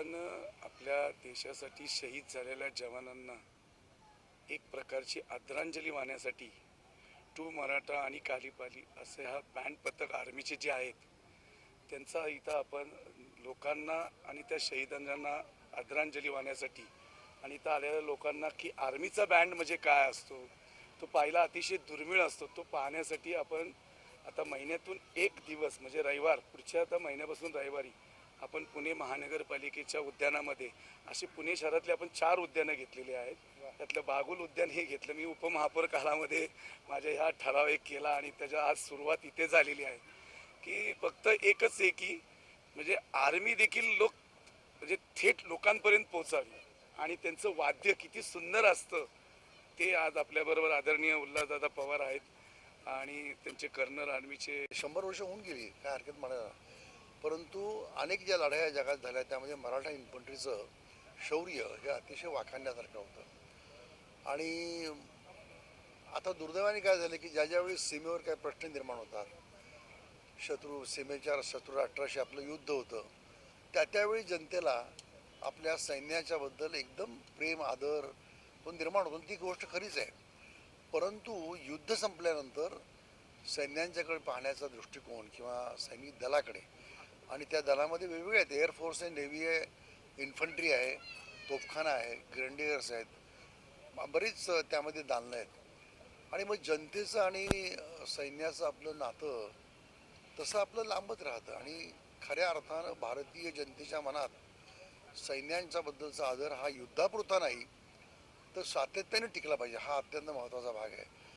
आपण आपल्या देशासाठी शहीद झालेल्या जवानांना एक प्रकारची आदरांजली वाहण्यासाठी टू मराठा आणि कालीपाली असे हा बँड पथक आर्मीचे जे आहेत त्यांचा इथं आपण लोकांना आणि त्या शहीदांना आदरांजली वाहण्यासाठी आणि इथं आलेल्या लोकांना की आर्मीचा बँड म्हणजे काय असतो तो पाहिला अतिशय दुर्मिळ असतो तो पाहण्यासाठी आपण आता महिन्यातून एक दिवस म्हणजे रविवार पुढच्या आता महिन्यापासून रविवारी आपण पुणे महानगरपालिकेच्या उद्यानामध्ये असे पुणे शहरातले आपण चार उद्यानं घेतलेली आहेत. त्यातलं बागुल उद्यान हे घेतलं. मी उपमहापौर काळामध्ये माझ्या ह्या ठराव एक केला आणि त्याच्या आज सुरुवात इथे झालेली आहे. की फक्त एकच आहे की म्हणजे आर्मी देखील लोक म्हणजे थेट लोकांपर्यंत पोहोचावी. आणि त्यांचं वाद्य किती सुंदर असतं ते आज आपल्याबरोबर आदरणीय उल्हासदादा पवार आहेत. आणि त्यांचे कर्नल आर्मीचे शंभर वर्ष होऊन गेली. काय हरकत म्हणायला परंतु अनेक ज्या लढाया जगात झाल्या त्यामध्ये मराठा इन्फंट्रीचं शौर्य हे अतिशय वाखाणण्यासारखं होतं. आणि आता दुर्दैवाने काय झालं की ज्या ज्यावेळी सीमेवर काही प्रश्न निर्माण होतात शत्रू सीमेच्या शत्रू राष्ट्राशी आपलं युद्ध होतं त्या त्यावेळी जनतेला आपल्या सैन्याच्याबद्दल एकदम प्रेम आदर तो निर्माण होतो. ती गोष्ट खरीच आहे. परंतु युद्ध संपल्यानंतर सैन्यांच्याकडे पाहण्याचा दृष्टिकोन किंवा सैनिक दलाकडे आणि त्या दलामध्ये वेगवेगळे आहेत. एअरफोर्स आहे नेव्ही आहे इन्फंट्री आहे तोफखाना आहे ग्रेंडियर्स आहेत. बरीच त्यामध्ये दालनं आहेत. आणि मग जनतेचं आणि सैन्याचं आपलं नातं तसं आपलं लांबत राहतं. आणि खऱ्या अर्थानं भारतीय जनतेच्या मनात सैन्यांच्या बद्दलचा आदर हा युद्धापुरता नाही तर सातत्याने टिकला पाहिजे. हा अत्यंत महत्त्वाचा भाग आहे.